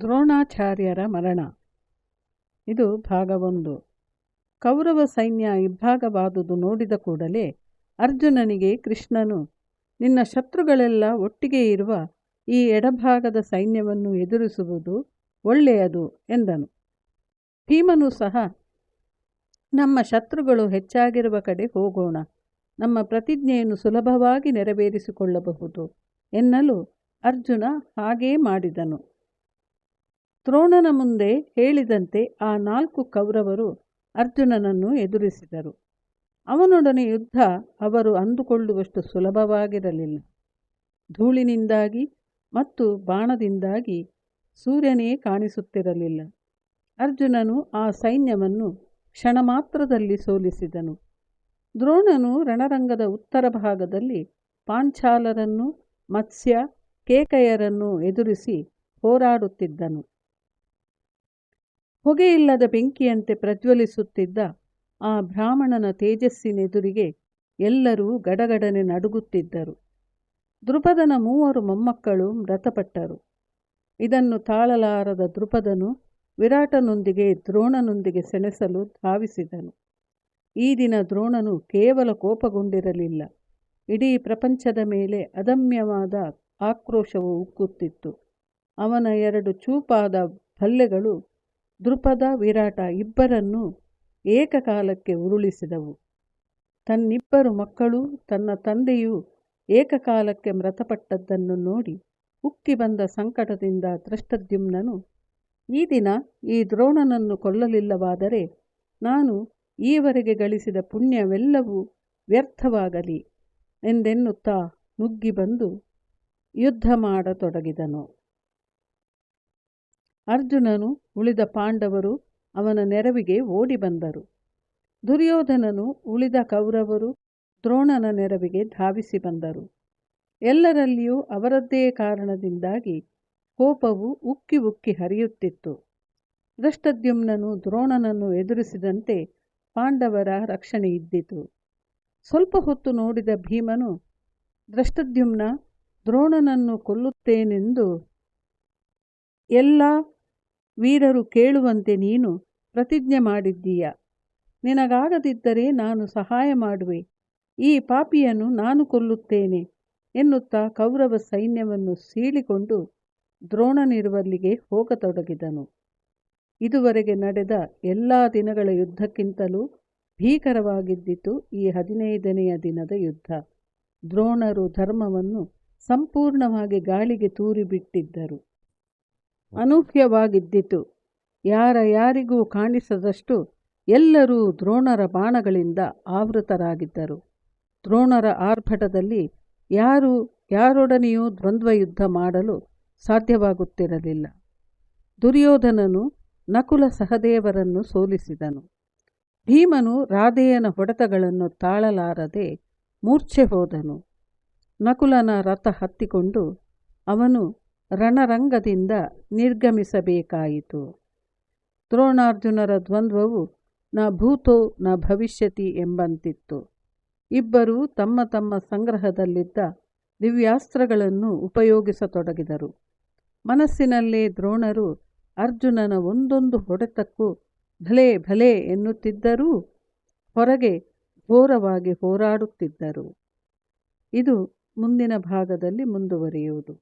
ದ್ರೋಣಾಚಾರ್ಯರ ಮರಣ. ಇದು ಭಾಗ ಒಂದು. ಕೌರವ ಸೈನ್ಯ ಇಬ್ಬಾಗವಾದುದು ನೋಡಿದ ಕೂಡಲೇ ಅರ್ಜುನನಿಗೆ, ಕೃಷ್ಣನು, ನಿನ್ನ ಶತ್ರುಗಳೆಲ್ಲ ಒಟ್ಟಿಗೆ ಇರುವ ಈ ಎಡಭಾಗದ ಸೈನ್ಯವನ್ನು ಎದುರಿಸುವುದು ಒಳ್ಳೆಯದು ಎಂದನು. ಭೀಮನು ಸಹ, ನಮ್ಮ ಶತ್ರುಗಳು ಹೆಚ್ಚಾಗಿರುವ ಕಡೆ ಹೋಗೋಣ, ನಮ್ಮ ಪ್ರತಿಜ್ಞೆಯನ್ನು ಸುಲಭವಾಗಿ ನೆರವೇರಿಸಿಕೊಳ್ಳಬಹುದು ಎನ್ನಲು ಅರ್ಜುನ ಹಾಗೇ ಮಾಡಿದನು. ದ್ರೋಣನ ಮುಂದೆ ಹೇಳಿದಂತೆ ಆ ನಾಲ್ಕು ಕೌರವರು ಅರ್ಜುನನನ್ನು ಎದುರಿಸಿದರು. ಅವನೊಡನೆ ಯುದ್ಧ ಅವರು ಅಂದುಕೊಳ್ಳುವಷ್ಟು ಸುಲಭವಾಗಿರಲಿಲ್ಲ. ಧೂಳಿನಿಂದಾಗಿ ಮತ್ತು ಬಾಣದಿಂದಾಗಿ ಸೂರ್ಯನೇ ಕಾಣಿಸುತ್ತಿರಲಿಲ್ಲ. ಅರ್ಜುನನು ಆ ಸೈನ್ಯವನ್ನು ಕ್ಷಣ ಮಾತ್ರದಲ್ಲಿ ಸೋಲಿಸಿದನು. ದ್ರೋಣನು ರಣರಂಗದ ಉತ್ತರ ಭಾಗದಲ್ಲಿ ಪಾಂಚಾಲರನ್ನು, ಮತ್ಸ್ಯ, ಕೇಕಯರನ್ನು ಎದುರಿಸಿ ಹೋರಾಡುತ್ತಿದ್ದನು. ಹೊಗೆಯಿಲ್ಲದ ಬೆಂಕಿಯಂತೆ ಪ್ರಜ್ವಲಿಸುತ್ತಿದ್ದ ಆ ಬ್ರಾಹ್ಮಣನ ತೇಜಸ್ಸಿನೆದುರಿಗೆ ಎಲ್ಲರೂ ಗಡಗಡನೆ ನಡುಗುತ್ತಿದ್ದರು. ದೃಪದನ ಮೂವರು ಮೊಮ್ಮಕ್ಕಳು ಮೃತಪಟ್ಟರು. ಇದನ್ನು ತಾಳಲಾರದ ದೃಪದನು ವಿರಾಟನೊಂದಿಗೆ ದ್ರೋಣನೊಂದಿಗೆ ಸೆಣಸಲು ಧಾವಿಸಿದನು. ಈ ದಿನ ದ್ರೋಣನು ಕೇವಲ ಕೋಪಗೊಂಡಿರಲಿಲ್ಲ. ಇಡೀ ಪ್ರಪಂಚದ ಮೇಲೆ ಅದಮ್ಯವಾದ ಆಕ್ರೋಶವು ಉಕ್ಕುತ್ತಿತ್ತು. ಅವನ ಎರಡು ಚೂಪಾದ ಭಲ್ಲೆಗಳು ದೃಪದ ವಿರಾಟ ಇಬ್ಬರನ್ನೂ ಏಕಕಾಲಕ್ಕೆ ಉರುಳಿಸಿದವು. ತನ್ನಿಬ್ಬರು ಮಕ್ಕಳು ತನ್ನ ತಂದೆಯು ಏಕಕಾಲಕ್ಕೆ ಮೃತಪಟ್ಟದ್ದನ್ನು ನೋಡಿ ಉಕ್ಕಿ ಬಂದ ಸಂಕಟದಿಂದ ದೃಷ್ಟದ್ಯುಮ್ನನು ಈ ದಿನ ಈ ದ್ರೋಣನನ್ನು ಕೊಲ್ಲಲಿಲ್ಲವಾದರೆ ನಾನು ಈವರೆಗೆ ಗಳಿಸಿದ ಪುಣ್ಯವೆಲ್ಲವೂ ವ್ಯರ್ಥವಾಗಲಿ ಎಂದೆನ್ನುತ್ತಾ ನುಗ್ಗಿ ಬಂದು ಯುದ್ಧ ಮಾಡತೊಡಗಿದನು. ಅರ್ಜುನನು ಉಳಿದ ಪಾಂಡವರು ಅವನ ನೆರವಿಗೆ ಓಡಿ ಬಂದರು. ದುರ್ಯೋಧನನು ಉಳಿದ ಕೌರವರು ದ್ರೋಣನ ನೆರವಿಗೆ ಧಾವಿಸಿ ಬಂದರು. ಎಲ್ಲರಲ್ಲಿಯೂ ಅವರದ್ದೇ ಕಾರಣದಿಂದಾಗಿ ಕೋಪವು ಉಕ್ಕಿ ಉಕ್ಕಿ ಹರಿಯುತ್ತಿತ್ತು. ದೃಷ್ಟದ್ಯುಮ್ನನು ದ್ರೋಣನನ್ನು ಎದುರಿಸಿದಂತೆ ಪಾಂಡವರ ರಕ್ಷಣೆ ಇದ್ದಿತು. ಸ್ವಲ್ಪ ಹೊತ್ತು ನೋಡಿದ ಭೀಮನು ದೃಷ್ಟದ್ಯುಮ್ನ ದ್ರೋಣನನ್ನು ಕೊಲ್ಲುತ್ತೇನೆಂದು ಎಲ್ಲ ವೀರರು ಕೇಳುವಂತೆ ನೀನು ಪ್ರತಿಜ್ಞೆ ಮಾಡಿದ್ದೀಯ. ನಿನಗಾಗದಿದ್ದರೆ ನಾನು ಸಹಾಯ ಮಾಡುವೆ. ಈ ಪಾಪಿಯನ್ನು ನಾನು ಕೊಲ್ಲುತ್ತೇನೆ ಎನ್ನುತ್ತಾ ಕೌರವ ಸೈನ್ಯವನ್ನು ಸೀಳಿಕೊಂಡು ದ್ರೋಣನಿರುವಲ್ಲಿಗೆ ಹೋಗತೊಡಗಿದನು. ಇದುವರೆಗೆ ನಡೆದ ಎಲ್ಲ ದಿನಗಳ ಯುದ್ಧಕ್ಕಿಂತಲೂ ಭೀಕರವಾಗಿದ್ದಿತು ಈ ಹದಿನೈದನೆಯ ದಿನದ ಯುದ್ಧ. ದ್ರೋಣರು ಧರ್ಮವನ್ನು ಸಂಪೂರ್ಣವಾಗಿ ಗಾಳಿಗೆ ತೂರಿಬಿಟ್ಟಿದ್ದರು. ಅನೂಹ್ಯವಾಗಿದ್ದಿತು. ಯಾರ ಯಾರಿಗೂ ಕಾಣಿಸದಷ್ಟು ಎಲ್ಲರೂ ದ್ರೋಣರ ಬಾಣಗಳಿಂದ ಆವೃತರಾಗಿದ್ದರು. ದ್ರೋಣರ ಆರ್ಭಟದಲ್ಲಿ ಯಾರು, ಯಾರೊಡನೆಯೂ ದ್ವಂದ್ವ ಯುದ್ಧ ಮಾಡಲು ಸಾಧ್ಯವಾಗುತ್ತಿರಲಿಲ್ಲ. ದುರ್ಯೋಧನನು ನಕುಲ ಸಹದೇವರನ್ನು ಸೋಲಿಸಿದನು. ಭೀಮನು ರಾಧೆಯನ ಹೊಡೆತಗಳನ್ನು ತಾಳಲಾರದೆ ಮೂರ್ಛೆ ಹೋದನು. ನಕುಲನ ರಥ ಹತ್ತಿಕೊಂಡು ಅವನು ರಣರಂಗದಿಂದ ನಿರ್ಗಮಿಸಬೇಕಾಯಿತು. ದ್ರೋಣಾರ್ಜುನರ ದ್ವಂದ್ವವು ನ ಭೂತೋ ನ ಭವಿಷ್ಯತಿ ಎಂಬಂತಿತ್ತು. ಇಬ್ಬರೂ ತಮ್ಮ ತಮ್ಮ ಸಂಗ್ರಹದಲ್ಲಿದ್ದ ದಿವ್ಯಾಸ್ತ್ರಗಳನ್ನು ಉಪಯೋಗಿಸತೊಡಗಿದರು. ಮನಸ್ಸಿನಲ್ಲೇ ದ್ರೋಣರು ಅರ್ಜುನನ ಒಂದೊಂದು ಹೊಡೆತಕ್ಕೂ ಭಲೆ ಭಲೆ ಎನ್ನುತ್ತಿದ್ದರೂ ಹೊರಗೆ ಘೋರವಾಗಿ ಹೋರಾಡುತ್ತಿದ್ದರು. ಇದು ಮುಂದಿನ ಭಾಗದಲ್ಲಿ ಮುಂದುವರಿಯುವುದು.